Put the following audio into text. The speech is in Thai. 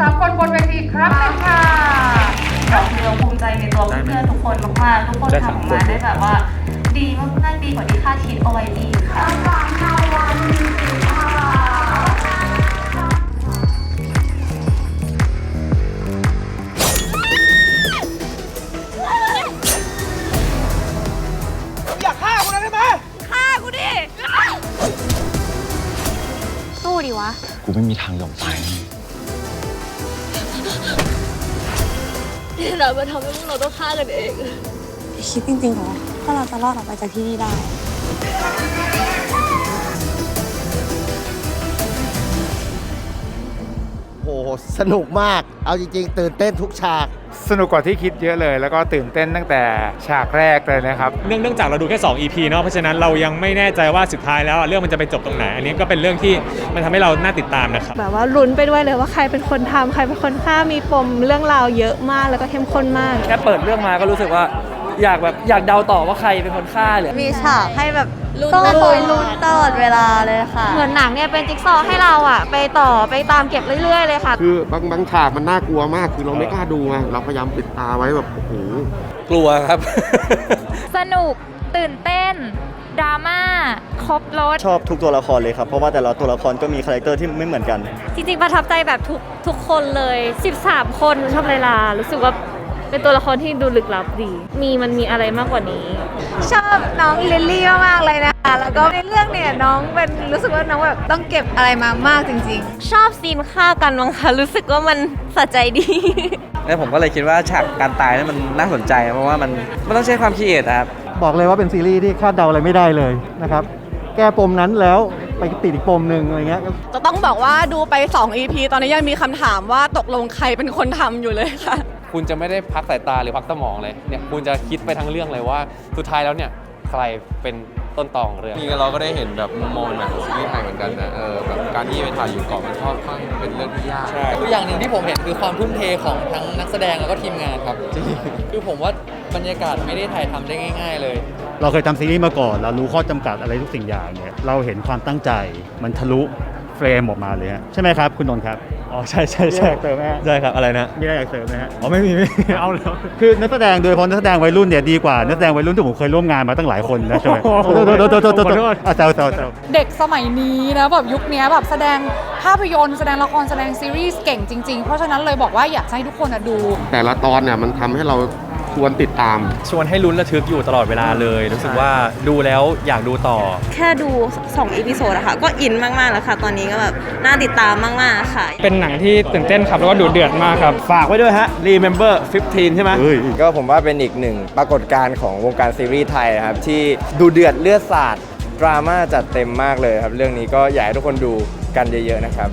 สามคนบนเวทีครับค่ะดอกเดีภูมิใจในตัวเพื่อนทุกคนมากๆทุกคนทำออกมาได้แบบว่า ดีมากๆดีกว่าที่คาดคิดเอาไว้ดีค่ะสู้ดิวะ กูไม่มีทางยอมตาย นี่เรามาทำให้พวกเราต้องฆ่ากันเอง คิดจริงๆเหรอว่าเราจะรอดออกไปจากที่นี่ได้ สนุกมาก เอาจริงๆ ตื่นเต้นทุกฉาก สนุกกว่าที่คิดเยอะเลย แล้วก็ตื่นเต้นตั้งแต่ฉากแรกเลยนะครับ เนื่องเนื่องจากเราดูแค่ 2 EP เนาะเพราะฉะนั้นเรายังไม่แน่ใจว่าสุดท้ายแล้วอะเรื่องมันจะไปจบตรงไหน อันนี้ก็เป็นเรื่องที่มันทำให้เราน่าติดตามนะครับ แบบว่าลุ้นไปด้วยเลยว่าใครเป็นคนทำใครเป็นคนฆ่ามีปมเรื่องราวเยอะมากแล้วก็เข้มข้นมาก แค่เปิดเรื่องมาก็รู้สึกว่า อยากแบบอยากเดาต่อว่าใครเป็นคนฆ่าหรือมีฉากให้แบบลุ้นต้องตลอดคอยลุ้นตลอดเวลาเลยค่ะ เหมือนหนังเนี่ยเป็นจิ๊กซอว์ให้เราอะไปต่อไปตามเก็บเรื่อยๆเลยค่ะ คือบางบางฉากมันน่ากลัวมาก คือเราไม่กล้าดูไงเราพยายามปิดตาไว้แบบโอ้โห กลัวครับ สนุกตื่นเต้น ดราม่า ครบรถ ชอบทุกตัวละครเลยครับ เพราะว่าแต่ละตัวละครก็มีคาแรคเตอร์ที่ไม่เหมือนกัน จริงๆ ประทับใจแบบทุกทุกคนเลย 13 คนชอบไลลา รู้สึกว่า เป็นตัวละครที่ดูลึกลับดี มีมันมีอะไรมากกว่านี้ ชอบน้องลิลลี่มากๆเลยนะคะ แล้วก็ในเรื่องเนี่ยน้องเป็นรู้สึกว่าน้องแบบต้องเก็บอะไรมามากจริงๆชอบซีนฆ่ากันมั้งคะรู้สึกว่ามันสะใจดี แล้วผมก็เลยคิดว่าฉากการตายนั้นมันน่าสนใจ เพราะว่ามันมันต้องใช้ความคิดเอทครับ บอกเลยว่าเป็นซีรีส์ที่คาดเดาอะไรไม่ได้เลยนะครับ แก้ปมนั้นแล้วไปติดอีกปมหนึ่งอะไรเงี้ย จะต้องบอกว่าดูไป 2 EP ตอนนี้ยังมีคำถามว่าตกลงใครเป็นคนทำอยู่เลยค่ะ คุณจะไม่ได้พักสายตาหรือพักสมองเลยเนี่ยคุณจะคิดไปทั้งเรื่องเลยว่า สุดท้ายแล้วเนี่ยใครเป็นต้นตอของเรื่อง นี่เราก็ได้เห็นแบบมุมมองใหม่ของซีรีส์ไทยเหมือนกันนะเออแบบการที่ไปถ่ายอยู่เกาะมันค่อนข้างเป็นเรื่องที่ยาก ใช่คืออย่างหนึ่งที่ผมเห็นคือความทุ่มเทของทั้งนักแสดงแล้วก็ทีมงานครับ คือผมว่าบรรยากาศไม่ได้ถ่ายทำได้ง่าย ๆ เลย เราเคยทำซีรีส์มาก่อน เรารู้ข้อจำกัดอะไรทุกสิ่งอย่างเนี่ย เราเห็นความตั้งใจ มันทะลุ เฟรมออกมาเลยฮะใช่ไหมครับ คุณนนท์ครับ อ๋อใช่ใช่ใช่มีอะไรอยากเสริมไหมฮะใช่ครับอะไรนะมีอะไรอยากเสริมไหมฮะ อ๋อไม่มีไม่มีเอาแล้ว คือนักแสดงโดยเฉพาะนักแสดงวัยรุ่นเนี่ยดีกว่านักแสดงวัยรุ่นที่ผมเคยร่วมงานมาตั้งหลายคนนะใช่ไหมโอ้โหโทษโทษโทษโทษโทษขอโทษ อะแซวแซวแซว เด็กสมัยนี้นะแบบยุคนี้แบบแสดงภาพยนตร์แสดงละครแสดงซีรีส์เก่งจริง ๆ เพราะฉะนั้นเลยบอกว่าอยากให้ทุกคนอะดู แต่ละตอนเนี่ยมันทำให้เรา ชวนติดตาม ชวนให้ลุ้นระทึกอยู่ตลอดเวลาเลยรู้สึกว่าดูแล้วอยากดูต่อ แค่ดู2อีพิโซดอะค่ะก็อินมากๆแล้วค่ะ ตอนนี้ก็แบบน่าติดตามมากๆค่ะ เป็นหนังที่ตื่นเต้นครับ แล้วก็ดูเดือดมากครับ ฝากไว้ด้วยฮะ Remember 15 ใช่ไหมก็ผมว่าเป็นอีกหนึ่งปรากฏการณ์ของวงการซีรีส์ไทยนะครับ ที่ดูเดือดเลือดสาดดราม่าจัดเต็มมากเลยครับ เรื่องนี้ก็อยากให้ทุกคนดูกันเยอะๆนะครับ